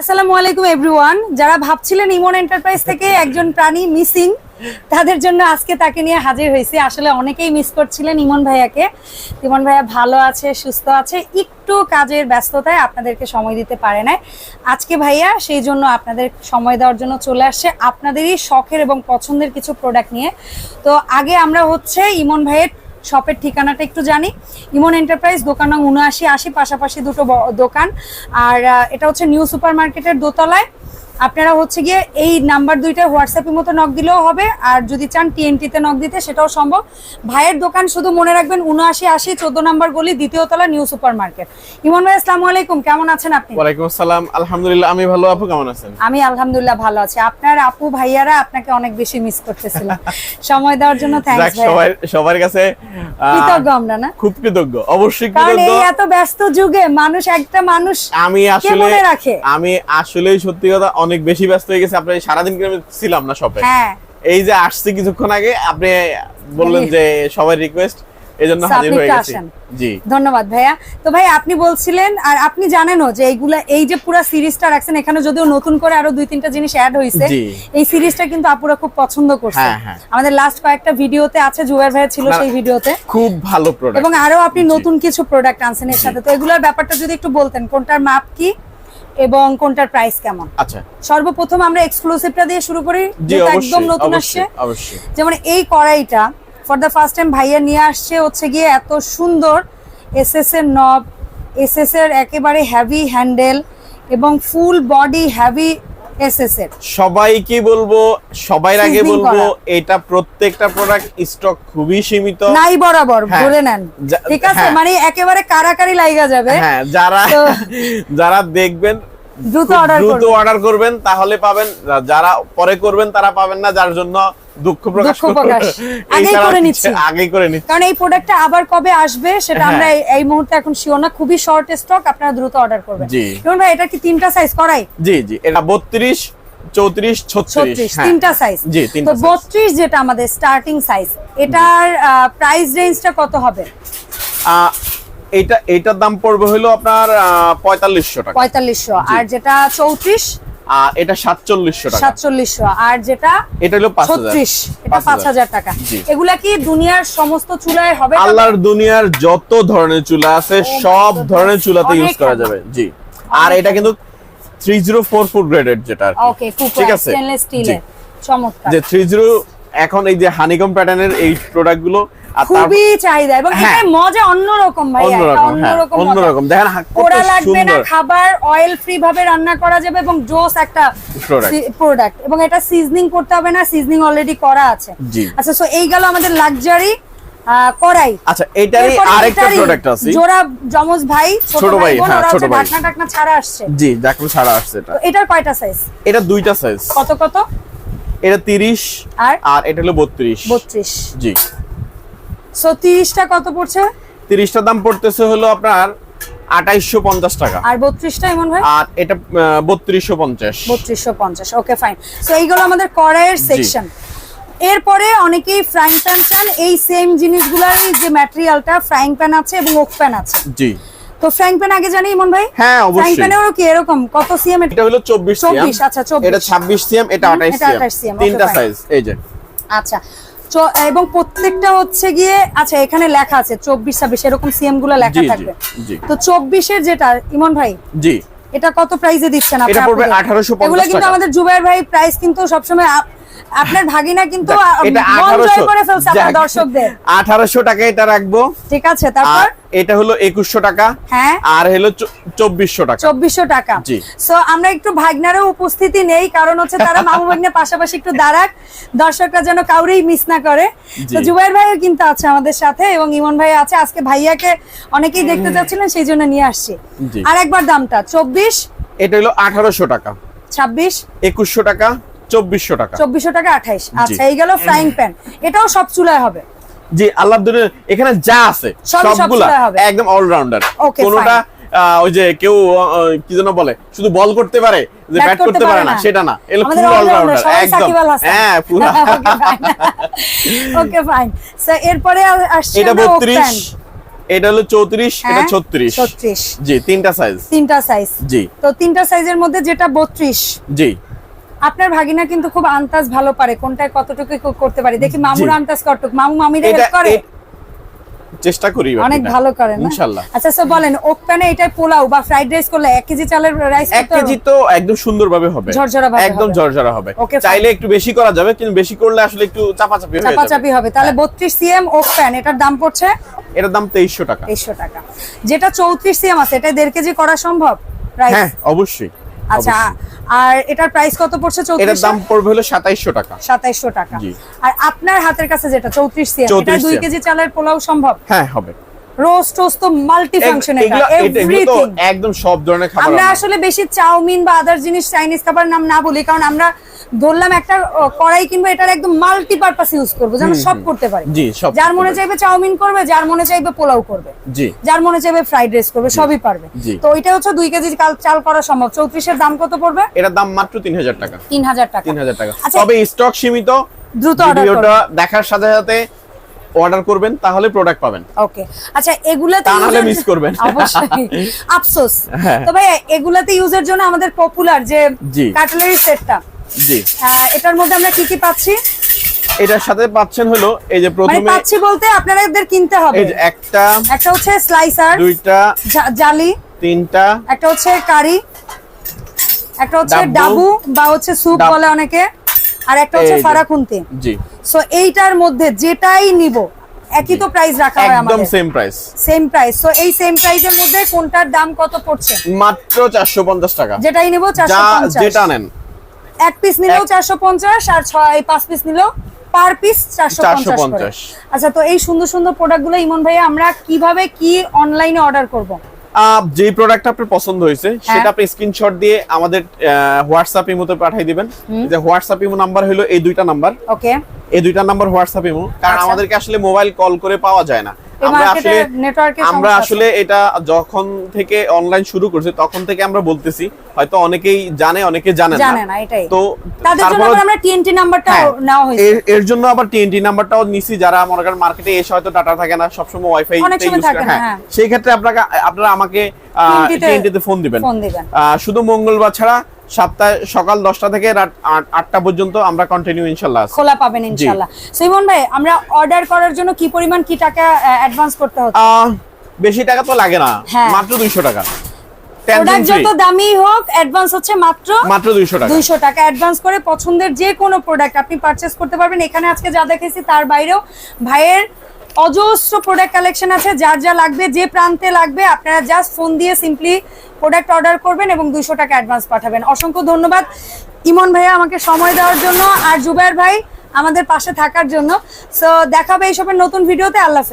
আসসালামু আলাইকুম এভরিওয়ান যারা ভাবছিলেন ইমন এন্টারপ্রাইজ থেকে একজন প্রাণী মিসিং তাদের জন্য আজকে তাকে নিয়ে হাজির হয়েছি। আসলে অনেকেই মিস করছিলেন ইমন ভাইয়াকে। ইমন ভাইয়া ভালো আছে, সুস্থ আছে, একটু কাজের ব্যস্ততায় আপনাদেরকে সময় দিতে পারে না আজকে ভাইয়া সেই জন্য আপনাদের সময় দেওয়ার জন্য চলে আসছে আপনাদেরই শখের এবং পছন্দের কিছু প্রোডাক্ট নিয়ে। তো আগে আমরা হচ্ছে ইমন ভাইয়ের শপের ঠিকানাটা একটু জানি। ইমন এন্টারপ্রাইজ, দোকান নং উনআশি, আশি, পাশাপাশি দুটো দোকান। আর এটা হচ্ছে নিউ সুপার মার্কেটের দোতলায়। আপনারা হচ্ছে গিয়ে এই নাম্বার দুইটা হোয়াটসঅ্যাপের মতো নক দিলেও হবে। আর যদি চান টিএনটিতে নক দিতে সেটাও সম্ভব। ভাইয়ের দোকান শুধু মনে রাখবেন উনআশি আশি চোদ্দ নম্বর গলি দ্বিতীয় তলা নিউ সুপার মার্কেট ইমন ভাই আসসালামু আলাইকুম কেমন আছেন আপনি? ওয়ালাইকুম আসসালাম। আলহামদুলিল্লাহ আমি ভালো। আপু কেমন আছেন? আমি আলহামদুলিল্লাহ ভালো আছি। আপনার আপু ভাইয়ারা আপনাকে অনেক বেশি মিস করতেছিল। সময় দেওয়ার জন্য যাক থ্যাংকস সবাই সবার কাছে কৃতজ্ঞ আমরা না? খুব কৃতজ্ঞ। অবশ্যই কৃতজ্ঞ এই এত ব্যস্ত যুগে মানুষ একটা মানুষ আমি আসলে রাখে? আমি আসলে সত্যি কথা অনেক বেশি ব্যস্ত হয়ে গেছি আপনি সারাদিন কিন্তু ছিলাম না শপে হ্যাঁ। এই যে আসছি কিছুক্ষণ আগে আপনি বললেন যে সবাই রিকোয়েস্ট এই জন্য So, হাজির হয়ে গেছি। জি। ধন্যবাদ ভাইয়া। তো ভাই আপনি বলছিলেন আর আপনি জানেনও যে এইগুলা এই যে পুরো সিরিজটা রাখছেন এখানে যদিও নতুন করে আরও দুই তিনটা জিনিস অ্যাড হয়েছে জি। এই সিরিজটা কিন্তু আপুরা খুব পছন্দ করছে। হ্যাঁ, হ্যাঁ। আমাদের লাস্ট কয়েকটা ভিডিওতে আছে জুয়ার ভাইয়া ছিল সেই ভিডিওতে খুব ভালো প্রোডাক্ট এবং আরও আপনি নতুন কিছু প্রোডাক্ট আনছেন এর সাথে। তো এগুলোর ব্যাপারটা যদি একটু বলতেন কোনটার মাপ কি? এবং কোনটার প্রাইস কেমন? আচ্ছা। সর্বপ্রথম আমরা এক্সক্লুসিভটা দিয়ে শুরু করি যেটা একদম নতুন আসছে। যেমন এই কড়াইটা ফর দা ফার্স্ট টাইম ভাইয়া নিয়ে আসছে হচ্ছে গিয়ে এত সুন্দর এসএস এর নব এসএস এর একেবারে হ্যাভি হ্যান্ডেল এবং ফুল বডি হেভি এসএস সবাই কি বলব? সবার আগে বলব এটা প্রত্যেকটা প্রোডাক্ট স্টক খুবই সীমিত। নাই বরাবর হ্যাঁ। ধরে নেন। ঠিক আছে? হ্যাঁ। মানে একেবারে কারাকারি লাগা যাবে। হ্যাঁ যারা যারা দেখবেন দ্রুত অর্ডার করবেন। তাহলে পাবেন যারা পরে করবেন তারা পাবেন না যার জন্য দুঃখ প্রকাশ আগেই করে নিচ্ছি। আগেই করে নিচ্ছি। কারণ এই প্রোডাক্টটা আবার কবে আসবে সেটা আমরা এই- মুহূর্তে এখন শিওর না। খুবই শর্ট স্টক আপনারা দ্রুত অর্ডার করবেন। জি। ভাই এটা কি তিনটা সাইজ করাই জি জি। এটা বত্রিশ চৌত্রিশ ছত্রিশ। হ্যাঁ। তিনটা সাইজ জি তো। বত্রিশ যেটা আমাদের স্টার্টিং সাইজ এটার প্রাইস রেঞ্জটা কত হবে? আহ, এইটা এইটার দাম পড়বে হলো আপনার পঁয়তাল্লিশশো টাকা। পঁয়তাল্লিশশো। আর যেটা চৌত্রিশ? এটা সাতচল্লিশশো টাকা। সাতচল্লিশশো। আর যেটা এটা হলো পাঁচ হাজার। ছত্রিশ এটা পাঁচ হাজার। টাকা। এগুলা কি দুনিয়ার সমস্ত চুলায় হবে? আল্লাহর দুনিয়ার যত ধরনের চুলা আছে সব ধরনের চুলাতে ইউজ করা যাবে। জি। আর এটা কিন্তু থ্রি জিরো ফোর গ্রেডেড যেটা ঠিক আছে? চমৎকার। যে থ্রি জিরো এখন এই যে হানিকম প্যাটার্নের এই প্রোডাক্টগুলো খুবই চাহিদা এবং হ্যাঁ। মজা অন্যরকম ভাই অন্যরকম হ্যাঁ অন্যরকম দেখেন পোড়া লাগবে না খাবার অয়েল ফ্রি ভাবে রান্না করা যাবে এবং জোস একটা প্রোডাক্ট এবং এটা সিজনিং করতে হবে না সিজনিং অলরেডি করা আছে। আচ্ছা সো এই গেল আমাদের লাক্সারি কড়াই। আচ্ছা এটারই আরেকটা প্রোডাক্ট আছে। জোড়া যমজ ভাই ছোট ভাই হ্যাঁ, ছোট ভাই। ঢাকনা ছাড়া আসছে। জি ছাড়া আসছে এটা। এটার কয়টা সাইজ এটা দুইটা সাইজ কত কত? এটা তিরিশ আর? আর এটা হলো বত্রিশ। বত্রিশ। জি। সো তিরিশটা কত পড়ছে? তিরিশটার দাম পড়তেছে হলো আপনার আঠাইশশো পঞ্চাশ টাকা। আর বত্রিশটা এমন ভাই আর এটা বত্রিশশো পঞ্চাশ। বত্রিশশো পঞ্চাশ। ওকে ফাইন সো এইগুলো আমাদের কড়াইয়ের সেকশন এরপরে অনেকেই ফ্রাইং প্যান চান। এই সেম জিনিসগুলোরই যে ম্যাটেরিয়ালটা ফ্রাইং প্যান আছে এবং ওক প্যান আছে। জি। তো ফ্রাইং প্যান আগে জানি ইমন ভাই? হ্যাঁ অবশ্যই। প্যানেরও কি এরকম? কত সিএম এটা হলো চব্বিশ 24, আচ্ছা, 24 এটা ছাব্বিশ সিএম এটা হুম, আঠাইশ এটা 28 সিএম তিনটা সাইজ এই যে। আচ্ছা। এবং প্রত্যেকটা হচ্ছে গিয়ে আচ্ছা এখানে লেখা আছে চব্বিশ ছাব্বিশ এরকম সিএমগুলো লেখা থাকবে। তো চব্বিশের যেটা ইমন ভাই জি। এটা কত প্রাইসে দিচ্ছেন আপনি এটা পড়বে আপুদের? 1850 এগুলো কিন্তু আমাদের জুবাইর ভাই প্রাইস কিন্তু সবসময় আপনার ভাগিনা কিন্তু আঠারোশো। করে ফেলছে আপনার দর্শকদের। আঠারোশো টাকা এটা রাখব। ঠিক আছে তারপর? এটা হলো একুশশো টাকা। হ্যাঁ। আর হলো চব্বিশশো টাকা। চব্বিশশো টাকা। জি। সো আমরা একটু ভাগনারও উপস্থিতি নেই কারণ হচ্ছে তারা মামু ভাগ্নের পাশাপাশি একটু দাঁড়াক। দর্শকরা যেন কাউরেই মিস না করে। তো জুবাইর ভাইও কিন্তু আছে আমাদের সাথে এবং ইমন ভাই আছে। আজকে ভাইয়াকে অনেকেই দেখতে যাচ্ছিলেন সেই জন্য নিয়ে আসছি। আর একবার দামটা চব্বিশ? এটা হলো আঠারোশো টাকা। ছাব্বিশ? একুশশো টাকা। চব্বিশশো টাকা। চব্বিশশো টাকা আঠাইশ। আচ্ছা এই গেল ফ্রাইং প্যান এটাও সব চুলায় হবে। জি আল্লাহ এখানে যা আছে সবগুলা একদম অলরাউন্ডার কোনোটা ওই যে কেউ কি যেন বলে শুধু বল করতে পারে যে ব্যাট করতে পারে না। সেটা না। আমাদের ফুল অলরাউন্ডার একদম। সাকিব আল হাসান। হ্যাঁ পুরো। ওকে ফাইন সো এরপরে আসছে এটা আমরা oak বত্রিশ pan। এটা হলো চৌত্রিশ এটা হ্যাঁ, ছত্রিশ। 36 জি তিনটা সাইজ তিনটা সাইজ জি। তো তিনটা সাইজের মধ্যে যেটা বত্রিশ। জি। আপনার ভাগিনা কিন্তু খুব আন্তাজ ভালো পারে কোনটায় কতটুকু করতে পারে। দেখি মামুর আন্তাজ কতটুকু? মামু মামিরা এটা করে? চেষ্টা করি অনেক ভালো করেন না? ইনশাল্লাহ। আচ্ছা স্যার বলেন ওক প্যানে এটাই পোলাও বা ফ্রাইড রাইস করলে এক কেজি চালের রাইস এক কেজি তো একদম সুন্দরভাবে হবে। একদম হবে। ঝরঝরা হবে। চাইলে একটু বেশি করা যাবে কিন্তু বেশি করলে আসলে একটু চাপাচাপি হয়ে যাবে। চাপাচাপি হবে। তাহলে বত্রিশ সিএম ওক প্যান এটার দাম পড়ছে? এটার দাম তেইশশো টাকা। তেইশশো টাকা। যেটা চৌত্রিশ সিএম আছে এটা দেড় কেজি করা সম্ভব? রাইস হ্যাঁ অবশ্যই। আচ্ছা আর এটার প্রাইস কত পড়ছে এটার দাম পড়বে হলো সাতাইশশো টাকা। সাতাইশশো টাকা। আর আপনার হাতের কাছে যেটা চৌত্রিশ সিএম এটা 34 দুই কেজি চালের পোলাও সম্ভব? হ্যাঁ হবে। রোস্ট টোস্ট তো মাল্টি এটা এটা- এভরিথিং একদম সব ধরনের খাবার আমরা আসলে বেশি চাউমিন বা আদার জিনিস চাইনিজ খাবার নাম না বলি কারণ আমরা ধরলাম একটা কড়াই কিংবা এটার একদম মাল্টি পারপাস ইউজ করব যেন সব করতে পারি। জি, সব যার মনে চাইবে চাউমিন করবে যার মনে চাইবে পোলাও করবে। জি। যার মনে চাইবে ফ্রাইড রাইস করবে সবই পারবে। তো ওইটা হচ্ছে দুই কেজি চাল করা সম্ভব। চৌত্রিশের দাম কত পড়বে? এটার দাম মাত্র তিন হাজার টাকা। তিন হাজার টাকা। তিন হাজার টাকা। আচ্ছা তবে স্টক সীমিত। দ্রুত ভিডিওটা দেখার সাথে সাথে অর্ডার করবেন তাহলে প্রোডাক্ট পাবেন। ওকে আচ্ছা এগুলাতে তা নাহলে user- করবেন। অবশ্যই। আফসোস। হ্যাঁ। তো ভাই এগুলাতে ইউজের জন্য আমাদের পপুলার যে কাটলারি সেটটা জি। এটার মধ্যে আমরা কি কি পাচ্ছি? এটার সাথে পাচ্ছেন হলো এই যে মানে প্রথমে পাচ্ছি বলতে আপনাদের কিনতে হবে। এই যে একটা একটা হচ্ছে স্লাইসার দুইটা জালি তিনটা একটা হচ্ছে কারি একটা হচ্ছে। ডাবু বা হচ্ছে স্যুপ বলে অনেকে আর একটা হচ্ছে ফারাকুন্তি। জি। সো এইটার মধ্যে যেটাই নিব একই তো প্রাইস রাখা হয় আমাদের। একদম same price same price so এই সেম প্রাইসের মধ্যে কোনটার দাম কত পড়ছে? মাত্র চারশো পঞ্চাশ টাকা। যেটাই নিব যা চারশো যেটা নেন। এক পিস নিলেও এক- চারশো পঞ্চাশ আর ছয় পাঁচ পিস নিলেও পার পিস চারশো পঞ্চাশ 450 আচ্ছা তো এই সুন্দর সুন্দর প্রোডাক্টগুলো ইমন ভাইয়া আমরা কীভাবে কি অনলাইনে অর্ডার করব? যে প্রোডাক্ট আপনার পছন্দ হয়েছে হ্যাঁ। সেটা আপনি স্ক্রিনশট দিয়ে আমাদের হোয়াটসঅ্যাপ ইমোতে পাঠিয়ে দিবেন। যে হোয়াটসঅ্যাপ ইমো নাম্বার হলো এই দুইটা নাম্বার ওকে এই দুইটা নাম্বার হোয়াটসঅ্যাপ ইমো। কারণ আচ্ছা। আমাদেরকে আসলে মোবাইল কল করে পাওয়া যায় না। আমরা আসলে এটা যখন থেকে অনলাইন শুরু করছে তখন থেকে আমরা বলতেছি হয়তো অনেকেই জানে অনেকে জানে না, তো তাদের জন্য আমরা টিএনটি নাম্বারটা হ্যাঁ, হয়েছে। এর- জন্য আবার টিএনটি নাম্বারটাও নিছি যারা মনে করেন মার্কেটে এসে হয়তো ডাটা থাকে না সবসময় ওয়াইফাই অনেক সময় থাকে হ্যাঁ। সেই ক্ষেত্রে আপনাকে আপনারা আমাকে টিএনটিতে ফোন দিবেন। ফোন দিবেন। আহ, শুধু মঙ্গলবার ছাড়া সপ্তাহে সকাল দশটা থেকে রাত আট- আটটা পর্যন্ত আমরা কন্টিনিউ ইনশাল্লাহ খোলা পাবেন ইনশাআল্লাহ সুইমন ভাই আমরা অর্ডার করার জন্য কি পরিমাণ কি টাকা অ্যাডভান্স করতে আহ, বেশি টাকা তো লাগে না। হ্যাঁ। মাত্র দুইশো টাকা। প্রোডাক্ট যত দামি হোক অ্যাডভান্স হচ্ছে মাত্র মাত্র দুইশো টাকা। দুইশো টাকা। অ্যাডভান্স করে পছন্দের যে কোনো প্রোডাক্ট আপনি পারচেস করতে পারবেন। এখানে আজকে যা দেখেছি তার বাইরেও ভাইয়ের অজস্র প্রোডাক্ট কালেকশন আছে। যার যা লাগবে, যে প্রান্তে লাগবে, আপনারা জাস্ট ফোন দিয়ে সিম্পলি প্রোডাক্ট অর্ডার করবেন এবং দুইশো টাকা অ্যাডভান্স পাঠাবেন। অসংখ্য ধন্যবাদ। ইমন ভাইয়া, আমাকে সময় দেওয়ার জন্য। আর জুবাইর ভাই, আমাদের পাশে থাকার জন্য। সো দেখাবে এইসবের নতুন ভিডিওতে আল্লাহ